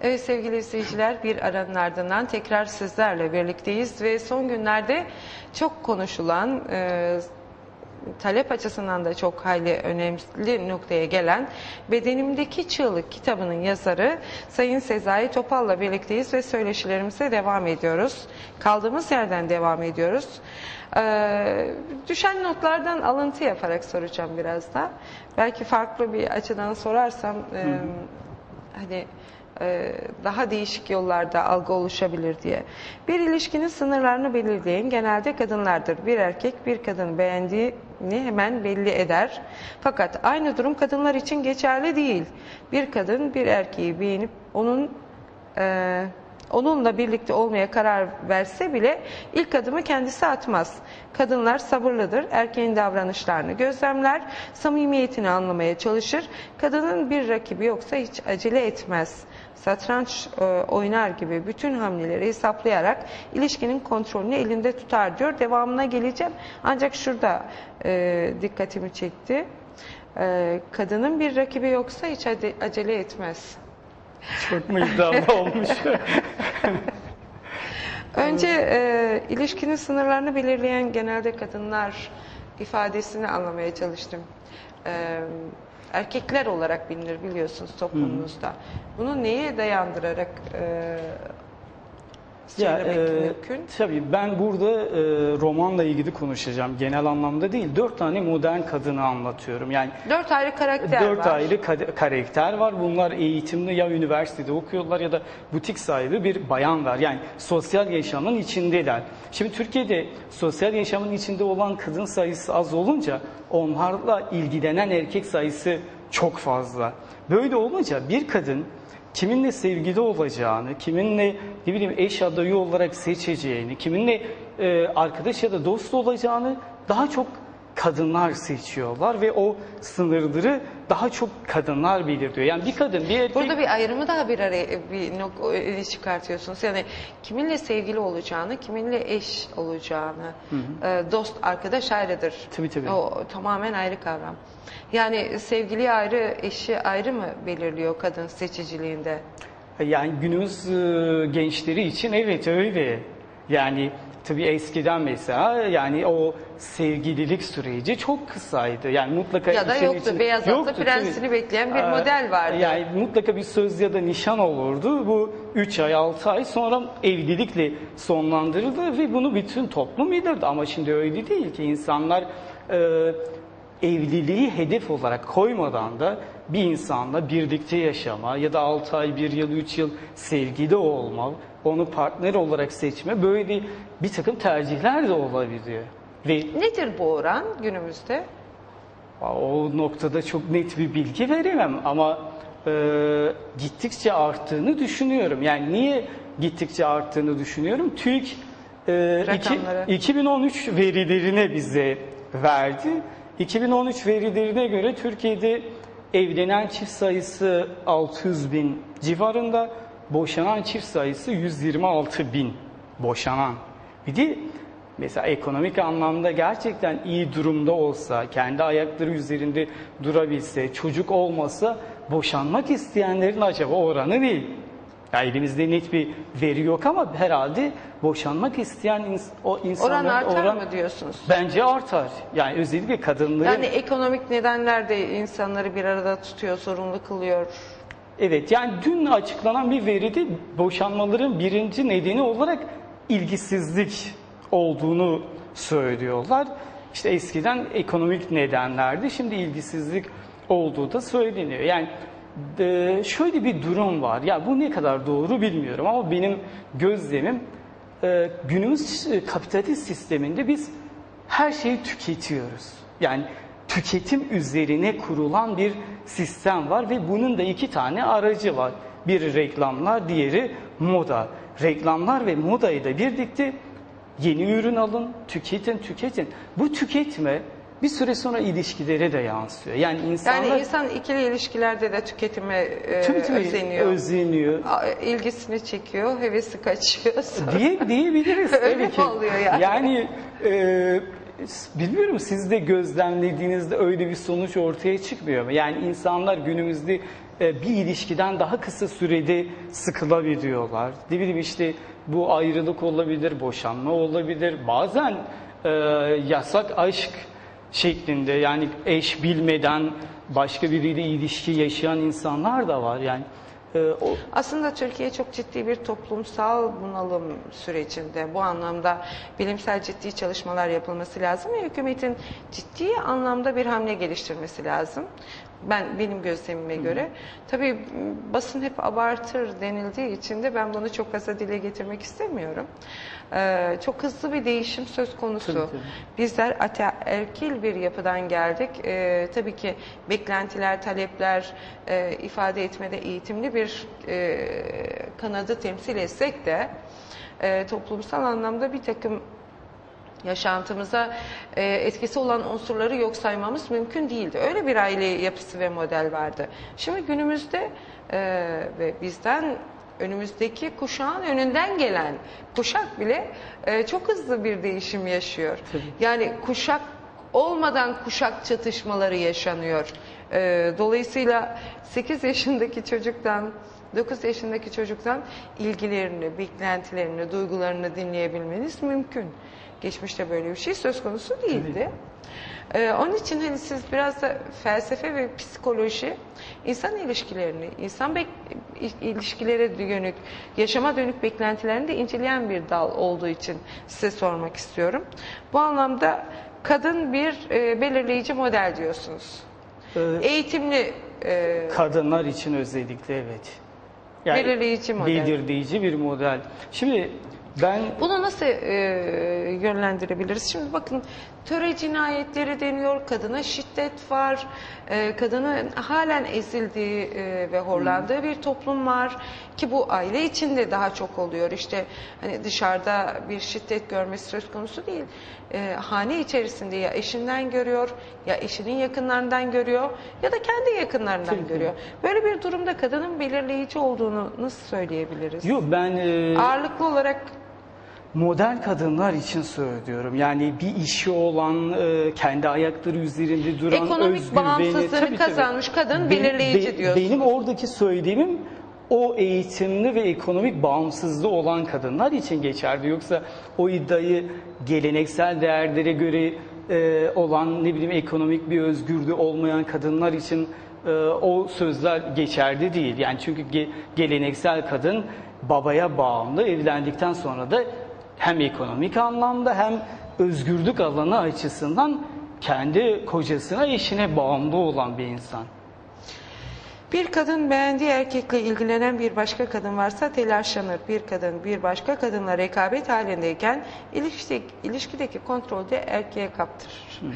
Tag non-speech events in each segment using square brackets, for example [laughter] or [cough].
Evet sevgili izleyiciler bir aranın ardından tekrar sizlerle birlikteyiz ve son günlerde çok konuşulan e, talep açısından da çok hayli önemli noktaya gelen Bedenimdeki Çığlık kitabının yazarı Sayın Sezai Topal'la birlikteyiz ve söyleşilerimize devam ediyoruz. Kaldığımız yerden devam ediyoruz. Ee, düşen notlardan alıntı yaparak soracağım biraz da. Belki farklı bir açıdan sorarsam e, hani daha değişik yollarda algı oluşabilir diye. Bir ilişkinin sınırlarını belirleyen genelde kadınlardır. Bir erkek bir kadın beğendiğini hemen belli eder. Fakat aynı durum kadınlar için geçerli değil. Bir kadın bir erkeği beğenip onun e, onunla birlikte olmaya karar verse bile ilk adımı kendisi atmaz. Kadınlar sabırlıdır, erkeğin davranışlarını gözlemler, samimiyetini anlamaya çalışır. Kadının bir rakibi yoksa hiç acele etmez. Satranç e, oynar gibi bütün hamleleri hesaplayarak ilişkinin kontrolünü elinde tutar diyor. Devamına geleceğim. Ancak şurada e, dikkatimi çekti. E, kadının bir rakibi yoksa hiç acele etmez. Çok mu iddialı [laughs] olmuş? Önce e, ilişkinin sınırlarını belirleyen genelde kadınlar ifadesini anlamaya çalıştım. E, erkekler olarak bilinir biliyorsunuz toplumumuzda. Bunu neye dayandırarak e, ya, söylemek e, mümkün? Tabii ben burada e, romanla ilgili konuşacağım. Genel anlamda değil. Dört tane modern kadını anlatıyorum. Yani Dört ayrı karakter Dört var. ayrı ka- karakter var. Bunlar eğitimli ya üniversitede okuyorlar ya da butik sahibi bir bayan var. Yani sosyal yaşamın içindeler. Şimdi Türkiye'de sosyal yaşamın içinde olan kadın sayısı az olunca onlarla ilgilenen erkek sayısı çok fazla. Böyle olunca bir kadın kiminle sevgili olacağını, kiminle ne bileyim eş adayı olarak seçeceğini, kiminle e, arkadaş ya da dost olacağını daha çok kadınlar seçiyorlar ve o sınırları daha çok kadınlar belirliyor. Yani bir kadın bir erkek Burada bir ayrımı daha bir araya bir nok- e, çıkartıyorsunuz. Yani kiminle sevgili olacağını, kiminle eş olacağını, e, dost, arkadaş ayrıdır. Tabii, tabii. O tamamen ayrı kavram. Yani sevgili ayrı, eşi ayrı mı belirliyor kadın seçiciliğinde? yani günümüz e, gençleri için evet öyle. Yani tabii eskiden mesela yani o sevgililik süreci çok kısaydı. Yani mutlaka Ya da işin yoktu. içinde- Beyaz atlı Yoktu, prensini tabii. bekleyen bir Ee, model vardı. Yani mutlaka bir söz ya da nişan olurdu. Bu 3 ay 6 ay sonra evlilikle sonlandırıldı ve bunu bütün toplum bilirdi. Ama şimdi öyle değil ki insanlar e, evliliği hedef olarak koymadan da bir insanla birlikte yaşama ya da 6 ay, 1 yıl, 3 yıl sevgili olma, onu partner olarak seçme böyle bir takım tercihler de olabiliyor. Ve Nedir bu oran günümüzde? o noktada çok net bir bilgi veremem ama e, gittikçe arttığını düşünüyorum. Yani niye gittikçe arttığını düşünüyorum? TÜİK e, iki- Rakamları. 2013 verilerine bize verdi. 2013 verilerine göre Türkiye'de evlenen çift sayısı 600 bin civarında, boşanan çift sayısı 126 bin boşanan. Bir de mesela ekonomik anlamda gerçekten iyi durumda olsa, kendi ayakları üzerinde durabilse, çocuk olmasa boşanmak isteyenlerin acaba oranı değil. Ya elimizde net bir veri yok ama herhalde boşanmak isteyen ins- o Oran insanların artar mı diyorsunuz? Bence artar. Yani özellikle kadınların Yani ekonomik nedenler de insanları bir arada tutuyor, zorunlu kılıyor. Evet yani dün açıklanan bir veride boşanmaların birinci nedeni olarak ilgisizlik olduğunu söylüyorlar. İşte eskiden ekonomik nedenlerdi şimdi ilgisizlik olduğu da söyleniyor. Yani e, şöyle bir durum var. Ya bu ne kadar doğru bilmiyorum ama benim gözlemim e, günümüz e, kapitalist sisteminde biz her şeyi tüketiyoruz. Yani tüketim üzerine kurulan bir sistem var ve bunun da iki tane aracı var. Biri reklamlar, diğeri moda. Reklamlar ve modayı da birlikte yeni ürün alın, tüketin, tüketin. Bu tüketme bir süre sonra ilişkilere de yansıyor. Yani insanlar Yani insan ikili ilişkilerde de tüketime e, tabii özeniyor. özeniyor. İlgisini çekiyor, hevesi kaçıyor. sonra. diye diyebiliriz [laughs] tabii ki. oluyor yani? Yani e, Bilmiyorum siz de gözlemlediğinizde öyle bir sonuç ortaya çıkmıyor mu? Yani insanlar günümüzde e, bir ilişkiden daha kısa sürede sıkılabiliyorlar. Ne bileyim işte bu ayrılık olabilir, boşanma olabilir. Bazen e, yasak aşk şeklinde yani eş bilmeden başka biriyle ilişki yaşayan insanlar da var. Yani e, o Aslında Türkiye çok ciddi bir toplumsal bunalım sürecinde. Bu anlamda bilimsel ciddi çalışmalar yapılması lazım ve hükümetin ciddi anlamda bir hamle geliştirmesi lazım. Ben benim gözlemime göre. Tabii basın hep abartır denildiği için de ben bunu çok fazla dile getirmek istemiyorum. Ee, çok hızlı bir değişim söz konusu. Tabii, tabii. Bizler ataerkil bir yapıdan geldik. Ee, tabii ki beklentiler, talepler e, ifade etmede eğitimli bir e, kanadı temsil etsek de e, toplumsal anlamda bir takım yaşantımıza e, etkisi olan unsurları yok saymamız mümkün değildi. Öyle bir aile yapısı ve model vardı. Şimdi günümüzde e, ve bizden önümüzdeki kuşağın önünden gelen kuşak bile e, çok hızlı bir değişim yaşıyor. Yani kuşak olmadan kuşak çatışmaları yaşanıyor. E, dolayısıyla 8 yaşındaki çocuktan 9 yaşındaki çocuktan ilgilerini, beklentilerini, duygularını dinleyebilmeniz mümkün. Geçmişte böyle bir şey söz konusu değildi. Ee, onun için hani siz biraz da felsefe ve psikoloji insan ilişkilerini, insan bek- ilişkilere dönük, yaşama dönük beklentilerini de inceleyen bir dal olduğu için size sormak istiyorum. Bu anlamda kadın bir e, belirleyici model diyorsunuz. e, Eğitimli e, kadınlar için özellikle evet. Belirleyici model. Belirleyici bir model. Şimdi ben Bunu nasıl e, yönlendirebiliriz? Şimdi bakın töre cinayetleri deniyor, kadına şiddet var, e, kadının halen ezildiği e, ve horlandığı bir toplum var ki bu aile içinde daha çok oluyor. İşte hani dışarıda bir şiddet görmesi söz konusu değil. E, hane içerisinde ya eşinden görüyor, ya eşinin yakınlarından görüyor ya da kendi yakınlarından görüyor. Böyle bir durumda kadının belirleyici olduğunu nasıl söyleyebiliriz? yok ben e, Ağırlıklı olarak modern kadınlar için söylüyorum. Yani bir işi olan, e, kendi ayakları üzerinde duran, Ekonomik özgür, bağımsızlığını tabii, kazanmış kadın belirleyici be- diyorsunuz. Benim oradaki söylediğimim o eğitimli ve ekonomik bağımsızlığı olan kadınlar için geçerli. Yoksa o iddiayı geleneksel değerlere göre e, olan ne bileyim ekonomik bir özgürlüğü olmayan kadınlar için e, o sözler geçerli değil. Yani çünkü ge- geleneksel kadın babaya bağımlı evlendikten sonra da hem ekonomik anlamda hem özgürlük alanı açısından kendi kocasına, eşine bağımlı olan bir insan. Bir kadın beğendiği erkekle ilgilenen bir başka kadın varsa telaşlanır. Bir kadın bir başka kadınla rekabet halindeyken ilişkideki, ilişkideki kontrolde erkeğe kaptırır. [laughs]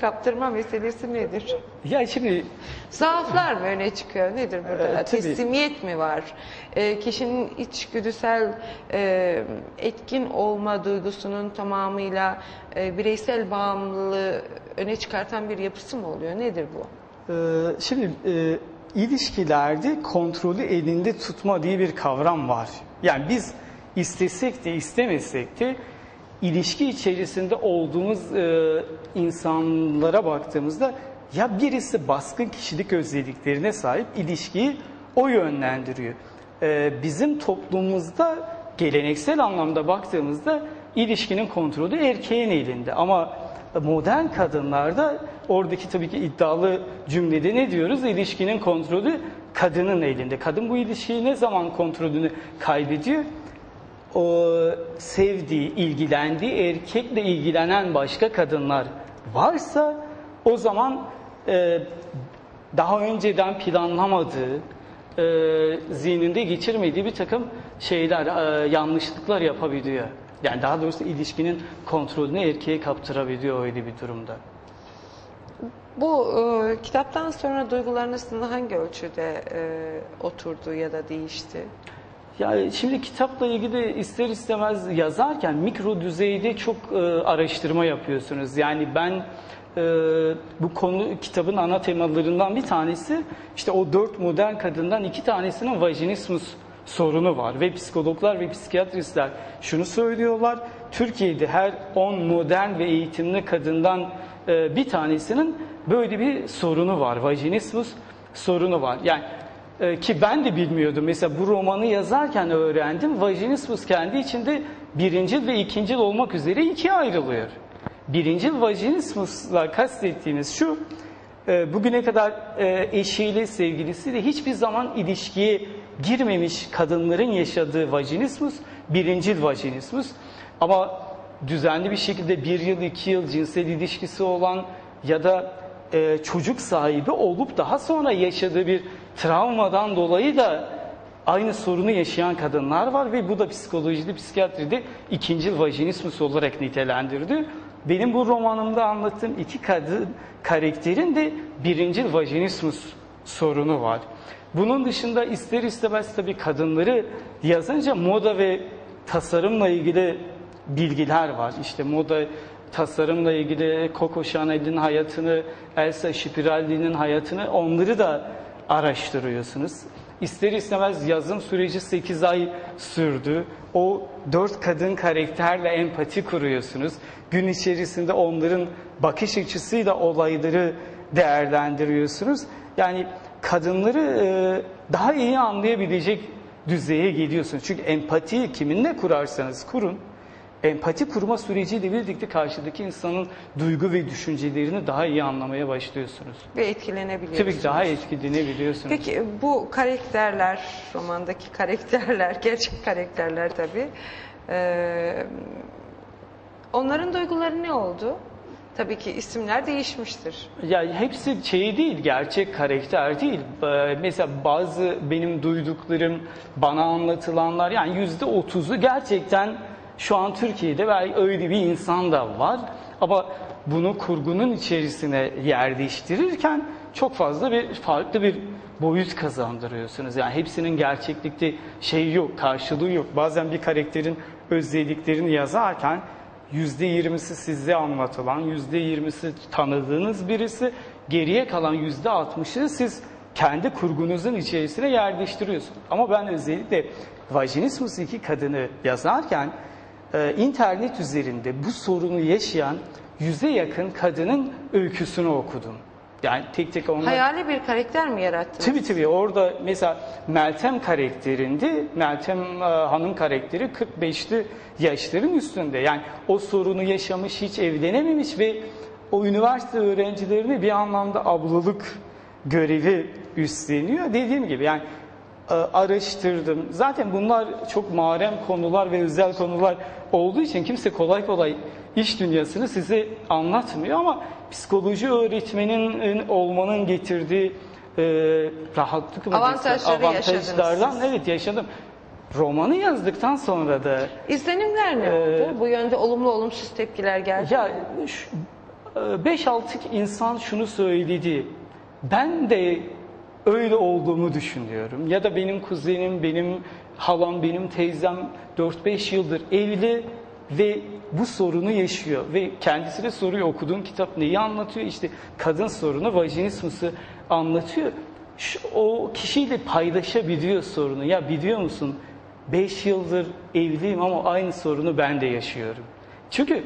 Kaptırma meselesi nedir? Ya şimdi Zaaflar mı öne çıkıyor? Nedir burada? Tabii. Teslimiyet mi var? Ee, kişinin içgüdüsel e, etkin olma duygusunun tamamıyla e, bireysel bağımlılığı öne çıkartan bir yapısı mı oluyor? Nedir bu? Ee, Şimdi e, ilişkilerde kontrolü elinde tutma diye bir kavram var. Yani biz istesek de istemesek de ilişki içerisinde olduğumuz e, insanlara baktığımızda ya birisi baskın kişilik özelliklerine sahip ilişkiyi o yönlendiriyor. Ee, bizim toplumumuzda geleneksel anlamda baktığımızda ilişkinin kontrolü erkeğin elinde ama modern kadınlarda oradaki tabii ki iddialı cümlede ne diyoruz? İlişkinin kontrolü kadının elinde. Kadın bu ilişkiyi ne zaman kontrolünü kaybediyor? O sevdiği, ilgilendiği erkekle ilgilenen başka kadınlar varsa o zaman e, daha önceden planlamadığı, e, zihninde geçirmediği bir takım şeyler, e, yanlışlıklar yapabiliyor. Yani daha doğrusu ilişkinin kontrolünü erkeğe kaptırabiliyor öyle bir durumda. Bu e, kitaptan sonra duygularınız hangi ölçüde e, oturdu ya da değişti? Ya şimdi kitapla ilgili ister istemez yazarken mikro düzeyde çok e, araştırma yapıyorsunuz. Yani ben e, bu konu kitabın ana temalarından bir tanesi işte o dört modern kadından iki tanesinin vajinismus sorunu var ve psikologlar ve psikiyatristler şunu söylüyorlar. Türkiye'de her 10 modern ve eğitimli kadından e, bir tanesinin böyle bir sorunu var. Vajinismus sorunu var. Yani e, ki ben de bilmiyordum. Mesela bu romanı yazarken öğrendim. Vajinismus kendi içinde birincil ve ikincil olmak üzere ikiye ayrılıyor. Birincil vajinismusla kastettiğimiz şu, bugüne kadar e, eşiyle, sevgilisiyle hiçbir zaman ilişkiye girmemiş kadınların yaşadığı vajinismus, birincil vajinismus. Ama düzenli bir şekilde bir yıl, iki yıl cinsel ilişkisi olan ya da e, çocuk sahibi olup daha sonra yaşadığı bir travmadan dolayı da aynı sorunu yaşayan kadınlar var ve bu da psikolojide, psikiyatride ikinci vajinismus olarak nitelendirdi. Benim bu romanımda anlattığım iki kadın karakterin de birinci vajinismus sorunu var. Bunun dışında ister istemez tabii kadınları yazınca moda ve tasarımla ilgili bilgiler var. İşte moda tasarımla ilgili Coco Chanel'in hayatını, Elsa Schiraldi'nin hayatını onları da araştırıyorsunuz. İster istemez yazım süreci 8 ay sürdü. O dört kadın karakterle empati kuruyorsunuz. Gün içerisinde onların bakış açısıyla olayları değerlendiriyorsunuz. Yani kadınları e, daha iyi anlayabilecek düzeye geliyorsunuz. Çünkü empatiyi kiminle kurarsanız kurun, empati kurma süreciyle birlikte karşıdaki insanın duygu ve düşüncelerini daha iyi anlamaya başlıyorsunuz. Ve etkilenebiliyorsunuz. Tabii ki daha etkilenebiliyorsunuz. Peki bu karakterler, romandaki karakterler, [laughs] gerçek karakterler tabii. Ee, onların duyguları ne oldu? Tabii ki isimler değişmiştir. Ya hepsi şey değil, gerçek karakter değil. Mesela bazı benim duyduklarım, bana anlatılanlar yani yüzde otuzu gerçekten şu an Türkiye'de belki öyle bir insan da var. Ama bunu kurgunun içerisine yerleştirirken çok fazla bir farklı bir boyut kazandırıyorsunuz. Yani hepsinin gerçeklikte şey yok, karşılığı yok. Bazen bir karakterin özelliklerini yazarken yüzde yirmisi size anlatılan, yüzde yirmisi tanıdığınız birisi, geriye kalan yüzde altmışı siz kendi kurgunuzun içerisine yerleştiriyorsunuz. Ama ben özellikle Vajinismus iki kadını yazarken e, internet üzerinde bu sorunu yaşayan yüze yakın kadının öyküsünü okudum. Yani tek tek onlar... Hayali bir karakter mi yarattınız? Tabii tabii orada mesela Meltem karakterinde Meltem e, Hanım karakteri 45'li yaşların üstünde. Yani o sorunu yaşamış hiç evlenememiş ve o üniversite öğrencilerini bir anlamda ablalık görevi üstleniyor. Dediğim gibi yani araştırdım. Zaten bunlar çok mahrem konular ve özel konular olduğu için kimse kolay kolay iş dünyasını size anlatmıyor ama psikoloji öğretmenin olmanın getirdiği e, rahatlık mı Avantajları avantajlardan siz. evet yaşadım. Romanı yazdıktan sonra da İzlenimler ne Ee, oldu? Bu yönde olumlu olumsuz tepkiler geldi. ya şu- e, 5-6 insan şunu söyledi. Ben de öyle olduğumu düşünüyorum. Ya da benim kuzenim, benim halam, benim teyzem 4-5 yıldır evli ve bu sorunu yaşıyor. Ve kendisine soruyor okuduğum kitap neyi anlatıyor? İşte kadın sorunu, vajinismusu anlatıyor. Şu, o kişiyle paylaşabiliyor sorunu. Ya biliyor musun 5 yıldır evliyim ama aynı sorunu ben de yaşıyorum. Çünkü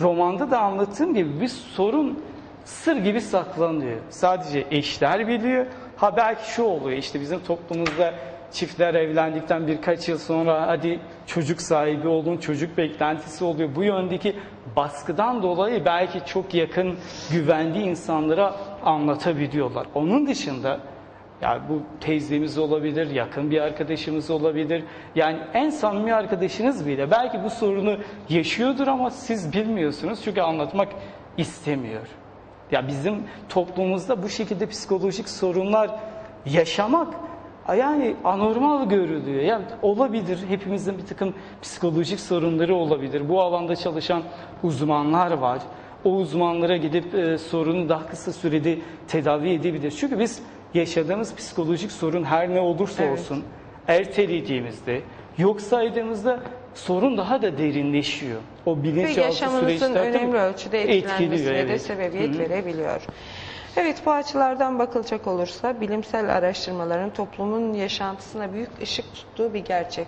romanda da anlattığım gibi bir sorun sır gibi saklanıyor. Sadece eşler biliyor. Ha belki şu oluyor işte bizim toplumumuzda çiftler evlendikten birkaç yıl sonra hadi çocuk sahibi olun, çocuk beklentisi oluyor. Bu yöndeki baskıdan dolayı belki çok yakın, güvendiği insanlara anlatabiliyorlar. Onun dışında yani bu teyzemiz olabilir, yakın bir arkadaşımız olabilir. Yani en samimi arkadaşınız bile belki bu sorunu yaşıyordur ama siz bilmiyorsunuz çünkü anlatmak istemiyor. Ya bizim toplumumuzda bu şekilde psikolojik sorunlar yaşamak yani anormal görülüyor. Yani olabilir. Hepimizin bir takım psikolojik sorunları olabilir. Bu alanda çalışan uzmanlar var. O uzmanlara gidip e, sorunu daha kısa sürede tedavi edebilir. Çünkü biz yaşadığımız psikolojik sorun her ne olursa Evet. olsun ertelediğimizde, yok saydığımızda sorun daha da derinleşiyor. O bilinçaltı tabii önemli ölçüde etkilenmesine de evet. sebebiyet Hı hı. verebiliyor. Evet bu açılardan bakılacak olursa bilimsel araştırmaların toplumun yaşantısına büyük ışık tuttuğu bir gerçek.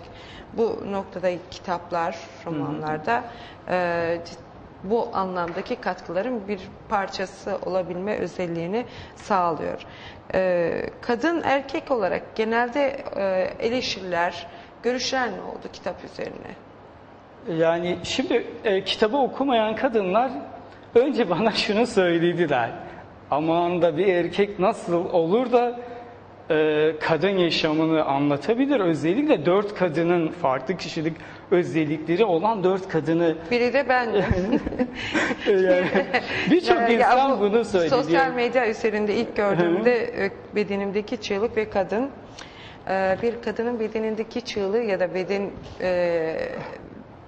Bu noktada kitaplar, romanlarda e, bu anlamdaki katkıların bir parçası olabilme özelliğini sağlıyor. E, kadın erkek olarak genelde e, eleştiriler, görüşler ne oldu kitap üzerine? Yani şimdi e, kitabı okumayan kadınlar önce [laughs] bana şunu söylediler. Aman da bir erkek nasıl olur da e, kadın yaşamını anlatabilir. Özellikle dört kadının farklı kişilik özellikleri olan dört kadını [laughs] Biri de e, [laughs] yani birçok Ya- ya insan bu bunu söyledi. Sosyal medya üzerinde ilk gördüğümde e, bedenimdeki çığlık ve kadın e, bir kadının bedenindeki çığlığı ya da beden e,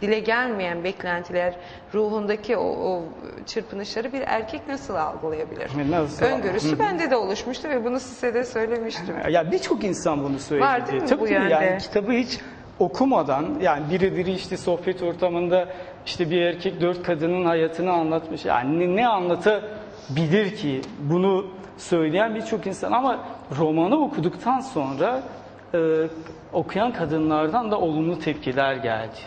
dile gelmeyen beklentiler, ruhundaki o, o çırpınışları bir erkek nasıl algılayabilir? Nasıl? Öngörüsü bende de oluşmuştu ve bunu size de söylemiştim. Ya birçok insan bunu söyledi. Var değil mi tabii bu yönde? yani kitabı hiç okumadan yani biri biri işte sohbet ortamında işte bir erkek dört kadının hayatını anlatmış. Yani ne, ne anlatabilir ki bunu söyleyen birçok insan ama romanı okuduktan sonra e, okuyan kadınlardan da olumlu tepkiler geldi.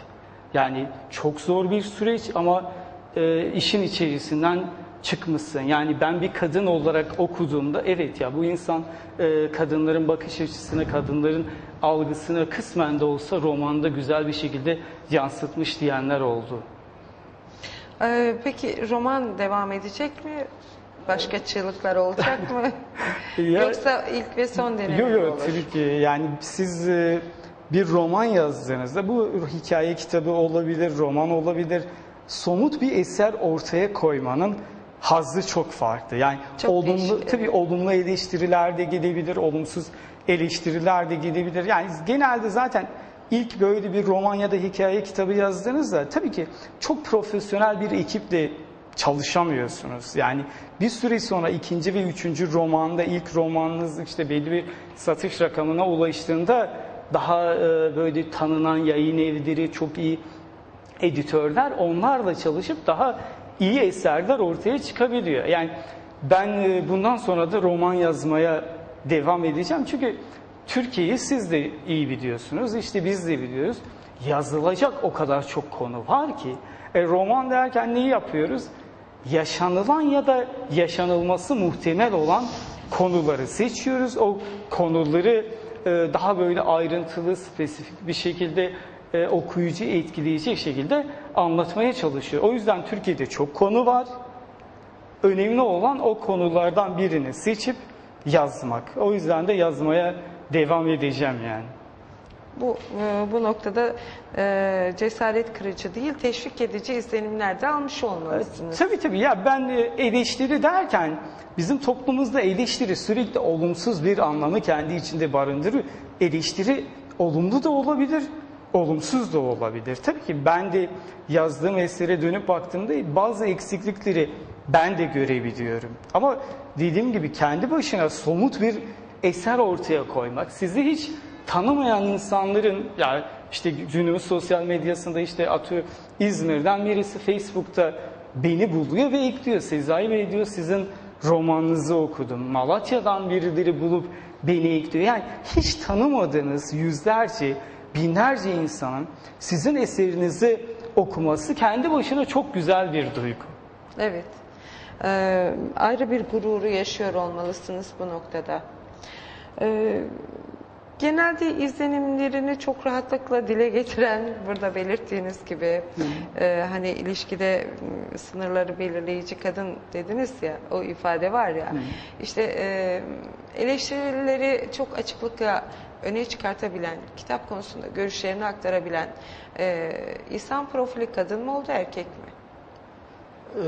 Yani çok zor bir süreç ama e, işin içerisinden çıkmışsın. Yani ben bir kadın olarak okuduğumda evet ya bu insan e, kadınların bakış açısını, kadınların algısını kısmen de olsa romanda güzel bir şekilde yansıtmış diyenler oldu. E, peki roman devam edecek mi? Başka çığlıklar olacak mı? [laughs] Ya- Yoksa ilk ve son deneme Yok mi yok olur? tabii ki yani siz e, bir roman yazdığınızda bu hikaye kitabı olabilir, roman olabilir. Somut bir eser ortaya koymanın hazzı çok farklı. Yani Çok olumlu değişik, tabii olumlu eleştiriler de gidebilir, olumsuz eleştiriler de gidebilir. Yani genelde zaten ilk böyle bir roman ya da hikaye kitabı yazdığınızda tabii ki çok profesyonel bir ekiple çalışamıyorsunuz. Yani bir süre sonra ikinci ve üçüncü romanda ilk romanınız işte belli bir satış rakamına ulaştığında daha e, böyle tanınan yayın evleri, çok iyi editörler onlarla çalışıp daha iyi eserler ortaya çıkabiliyor. Yani ben e, bundan sonra da roman yazmaya devam edeceğim. Çünkü Türkiye'yi siz de iyi biliyorsunuz. işte biz de biliyoruz. Yazılacak o kadar çok konu var ki. E, roman derken neyi yapıyoruz? Yaşanılan ya da yaşanılması muhtemel olan konuları seçiyoruz. O konuları e, daha böyle ayrıntılı, spesifik bir şekilde e, okuyucu etkileyecek şekilde anlatmaya çalışıyor. O yüzden Türkiye'de çok konu var. Önemli olan o konulardan birini seçip yazmak. O yüzden de yazmaya devam edeceğim yani. Bu e, bu noktada e, cesaret kırıcı değil, teşvik edici izlenimler de almış olmalısınız. Tabii tabii ya ben e, eleştiri derken bizim toplumumuzda eleştiri sürekli olumsuz bir anlamı kendi içinde barındırır. Eleştiri olumlu da olabilir, olumsuz da olabilir. Tabii ki ben de yazdığım esere dönüp baktığımda bazı eksiklikleri ben de görebiliyorum. Ama dediğim gibi kendi başına somut bir eser ortaya koymak, sizi hiç tanımayan insanların yani işte günümüz sosyal medyasında işte atıyor İzmir'den birisi Facebook'ta beni buluyor ve ekliyor. Sezai Bey diyor sizin romanınızı okudum. Malatya'dan birileri bulup beni ekliyor. Yani hiç tanımadığınız yüzlerce, binlerce insanın sizin eserinizi okuması kendi başına çok güzel bir duygu. Evet. E, ayrı bir gururu yaşıyor olmalısınız bu noktada. E, genelde izlenimlerini çok rahatlıkla dile getiren, burada belirttiğiniz gibi e, hani ilişkide m, sınırları belirleyici kadın dediniz ya, o ifade var ya. İşte e, eleştirileri çok açıklıkla öne çıkartabilen, kitap konusunda görüşlerini aktarabilen e, insan profili kadın mı oldu erkek mi? Ee,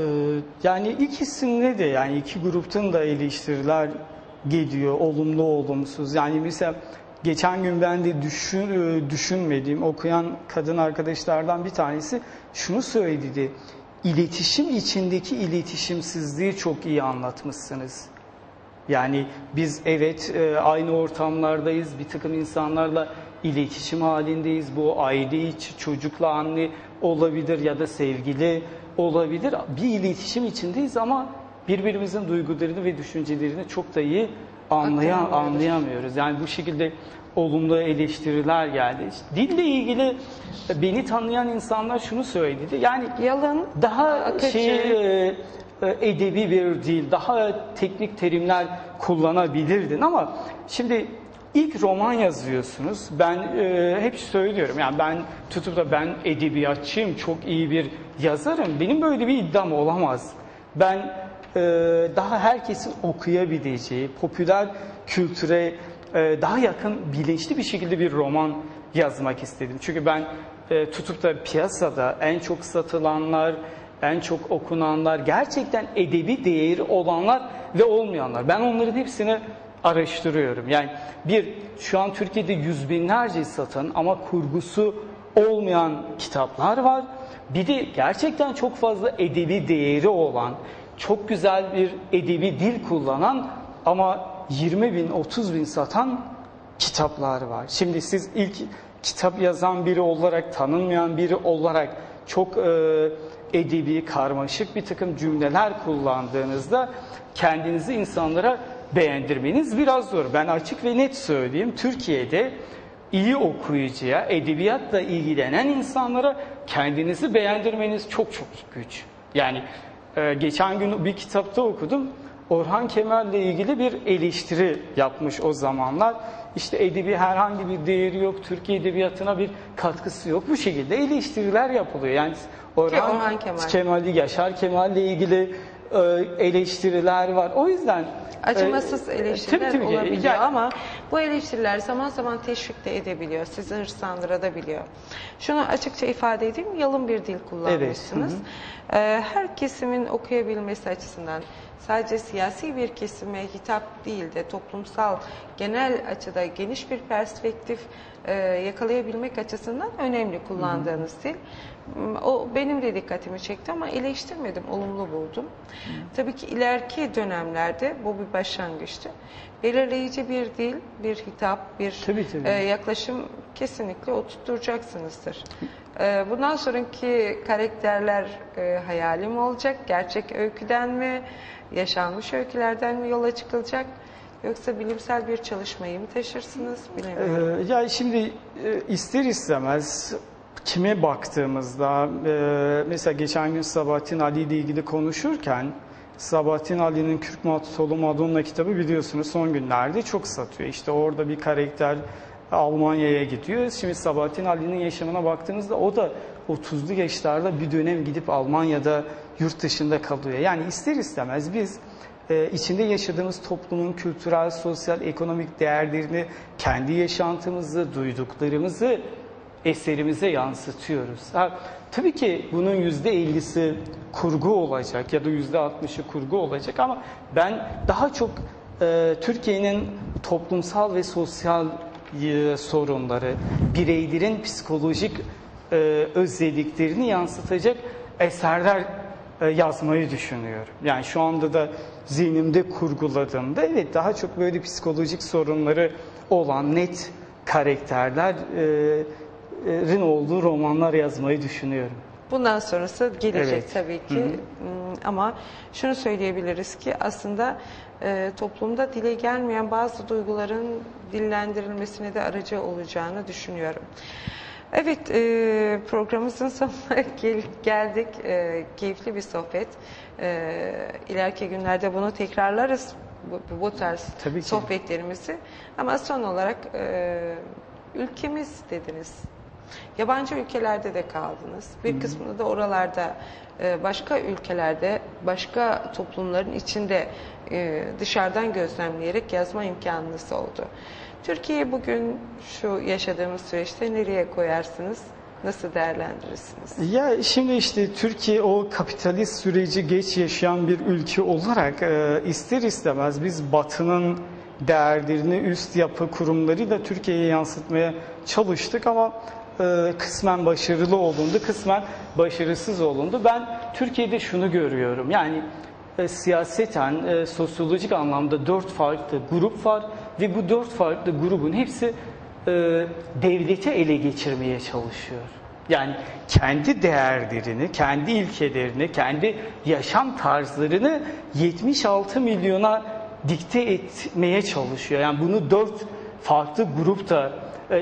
yani ikisinde de yani iki gruptan da eleştiriler geliyor olumlu olumsuz. Yani mesela geçen gün ben de düşün, e, düşünmediğim okuyan kadın arkadaşlardan bir tanesi şunu söyledi. İletişim içindeki iletişimsizliği çok iyi anlatmışsınız. Yani biz evet e, aynı ortamlardayız, bir takım insanlarla iletişim halindeyiz. Bu aile içi, çocukla anne olabilir ya da sevgili olabilir. Bir iletişim içindeyiz ama birbirimizin duygularını ve düşüncelerini çok da iyi anlayan, anlayamıyoruz. Yani bu şekilde olumlu eleştiriler geldi. Dille ilgili beni tanıyan insanlar şunu söyledi. Yani Yalın, daha akıcı. şey e, e, edebi bir dil, daha teknik terimler kullanabilirdin ama şimdi ilk roman yazıyorsunuz. Ben e, hep söylüyorum yani ben tutup da ben edebiyatçıyım, çok iyi bir yazarım. Benim böyle bir iddiam olamaz. Ben daha herkesin okuyabileceği, popüler kültüre e, daha yakın, bilinçli bir şekilde bir roman yazmak istedim. Çünkü ben e, tutup da piyasada en çok satılanlar, en çok okunanlar, gerçekten edebi değeri olanlar ve olmayanlar. Ben onların hepsini araştırıyorum. Yani bir, şu an Türkiye'de yüz binlerce satan ama kurgusu olmayan kitaplar var. Bir de gerçekten çok fazla edebi değeri olan, çok güzel bir edebi dil kullanan ama 20 bin, 30 bin satan kitaplar var. Şimdi siz ilk kitap yazan biri olarak, tanınmayan biri olarak çok e, edebi, karmaşık bir takım cümleler kullandığınızda kendinizi insanlara beğendirmeniz biraz zor. Ben açık ve net söyleyeyim. Türkiye'de iyi okuyucuya, edebiyatla ilgilenen insanlara kendinizi beğendirmeniz çok çok güç. Yani e, geçen gün bir kitapta okudum. Orhan Kemal'le ilgili bir eleştiri yapmış o zamanlar. İşte edebi herhangi bir değeri yok, Türkiye edebiyatına bir katkısı yok. Bu şekilde eleştiriler yapılıyor. Yani Orhan, Orhan Kemal. Kemal'i, Yaşar Kemal'le ilgili e, eleştiriler var. O yüzden acımasız e, eleştiriler tabii, tabii. olabiliyor Yani- ama bu eleştiriler zaman zaman teşvik de edebiliyor, sizi hırslandırabiliyor. Şunu açıkça ifade edeyim, yalın bir dil kullanmışsınız. Ee, her kesimin okuyabilmesi açısından sadece siyasi bir kesime hitap değil de toplumsal genel açıda geniş bir perspektif e, yakalayabilmek açısından önemli kullandığınız dil. Hmm, O benim de dikkatimi çekti ama eleştirmedim, olumlu buldum. Tabii ki ileriki dönemlerde bu bir başlangıçtı. Belirleyici bir dil, bir hitap, bir Tabii, tabii. e, yaklaşım kesinlikle oturtacaksınızdır. E, bundan sonraki karakterler e, hayalim olacak, gerçek öyküden mi, yaşanmış öykülerden mi yola çıkılacak? Yoksa bilimsel bir çalışmayı mı taşırsınız bilemiyorum. Ee, ya şimdi e, ister istemez kime baktığımızda e, mesela geçen gün Sabahattin Ali ile ilgili konuşurken Sabahattin Ali'nin Kürk Matolu Madonna kitabı biliyorsunuz son günlerde çok satıyor. İşte orada bir karakter Almanya'ya gidiyor. Şimdi Sabahattin Ali'nin yaşamına baktığınızda o da 30'lu yaşlarda bir dönem gidip Almanya'da yurt dışında kalıyor. Yani ister istemez biz e, içinde yaşadığımız toplumun kültürel, sosyal, ekonomik değerlerini, kendi yaşantımızı, duyduklarımızı eserimize yansıtıyoruz. Ha, tabii ki bunun yüzde 50'si kurgu olacak ya da yüzde 60'ı kurgu olacak ama ben daha çok e, Türkiye'nin toplumsal ve sosyal e, sorunları, bireylerin psikolojik e, özelliklerini yansıtacak eserler e, yazmayı düşünüyorum. Yani şu anda da zihnimde kurguladığımda evet daha çok böyle psikolojik sorunları olan net karakterlerin olduğu romanlar yazmayı düşünüyorum. Bundan sonrası gelecek Evet. tabii ki. Hmm, Ama şunu söyleyebiliriz ki aslında e, toplumda dile gelmeyen bazı duyguların dillendirilmesine de aracı olacağını düşünüyorum. Evet, e, programımızın [laughs] sonuna gel- geldik. E, keyifli bir sohbet. E, ileriki günlerde bunu tekrarlarız. Bu, bu tarz Tabii ki. sohbetlerimizi. Ama son olarak e, ülkemiz dediniz. Yabancı ülkelerde de kaldınız. Bir kısmını da oralarda e, başka ülkelerde, başka toplumların içinde e, dışarıdan gözlemleyerek yazma imkanınız oldu. Türkiye bugün şu yaşadığımız süreçte nereye koyarsınız? Nasıl değerlendirirsiniz? Ya şimdi işte Türkiye o kapitalist süreci geç yaşayan bir ülke olarak e, ister istemez biz Batı'nın değerlerini üst yapı kurumlarıyla Türkiye'ye yansıtmaya çalıştık ama e, kısmen başarılı olundu, kısmen başarısız olundu. Ben Türkiye'de şunu görüyorum yani e, siyaseten, e, sosyolojik anlamda dört farklı grup var ve bu dört farklı grubun hepsi e, devleti ele geçirmeye çalışıyor. Yani kendi değerlerini, kendi ilkelerini, kendi yaşam tarzlarını 76 milyona dikte etmeye çalışıyor. Yani bunu dört farklı grup da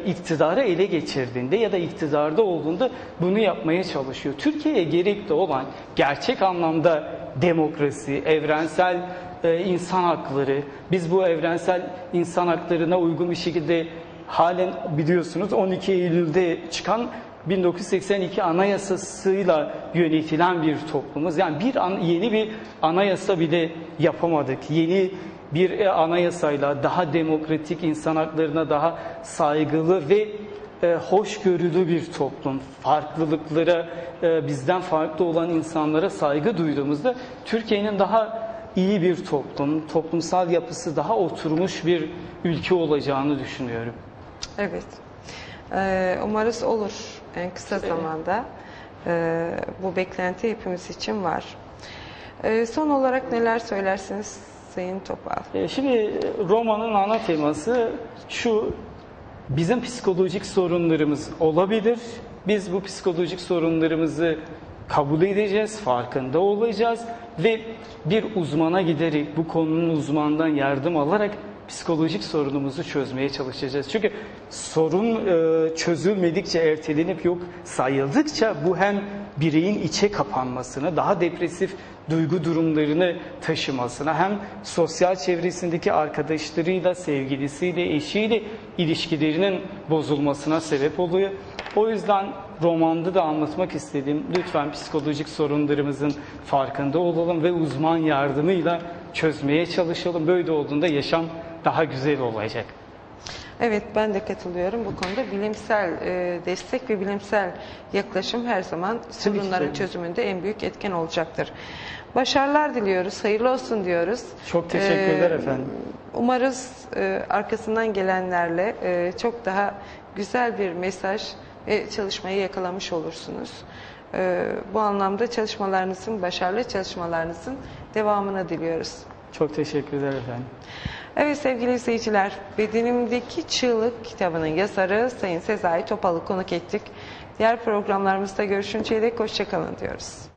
iktidarı ele geçirdiğinde ya da iktidarda olduğunda bunu yapmaya çalışıyor. Türkiye'ye gerekli olan gerçek anlamda demokrasi, evrensel e, insan hakları, biz bu evrensel insan haklarına uygun bir şekilde halen biliyorsunuz 12 Eylül'de çıkan 1982 anayasasıyla yönetilen bir toplumuz. Yani bir an, yeni bir anayasa bile yapamadık. Yeni bir e, anayasayla daha demokratik insan haklarına daha saygılı ve e, hoşgörülü bir toplum, farklılıklara, e, bizden farklı olan insanlara saygı duyduğumuzda Türkiye'nin daha iyi bir toplum, toplumsal yapısı daha oturmuş bir ülke olacağını düşünüyorum. Evet. Umarız olur en kısa zamanda. Bu beklenti hepimiz için var. Son olarak neler söylersiniz Sayın Topal? E, Şimdi romanın ana teması şu, bizim psikolojik sorunlarımız olabilir. Biz bu psikolojik sorunlarımızı kabul edeceğiz, farkında olacağız ve bir uzmana giderek bu konunun uzmandan yardım alarak psikolojik sorunumuzu çözmeye çalışacağız. Çünkü sorun e, çözülmedikçe, ertelenip yok sayıldıkça bu hem bireyin içe kapanmasına, daha depresif duygu durumlarını taşımasına, hem sosyal çevresindeki arkadaşlarıyla, sevgilisiyle, eşiyle ilişkilerinin bozulmasına sebep oluyor. O yüzden romanda da anlatmak istediğim lütfen psikolojik sorunlarımızın farkında olalım ve uzman yardımıyla çözmeye çalışalım. Böyle olduğunda yaşam daha güzel olacak. Evet ben de katılıyorum bu konuda bilimsel e, destek ve bilimsel yaklaşım her zaman sorunların de. çözümünde en büyük etken olacaktır. Başarılar diliyoruz, hayırlı olsun diyoruz. Çok teşekkürler Ee, efendim. Umarız e, arkasından gelenlerle e, çok daha güzel bir mesaj ve çalışmayı yakalamış olursunuz. E, bu anlamda çalışmalarınızın, başarılı çalışmalarınızın devamını diliyoruz. Çok teşekkürler efendim. Evet sevgili izleyiciler, Bedenimdeki Çığlık kitabının yazarı Sayın Sezai Topal'ı konuk ettik. Diğer programlarımızda görüşünceye dek hoşçakalın diyoruz.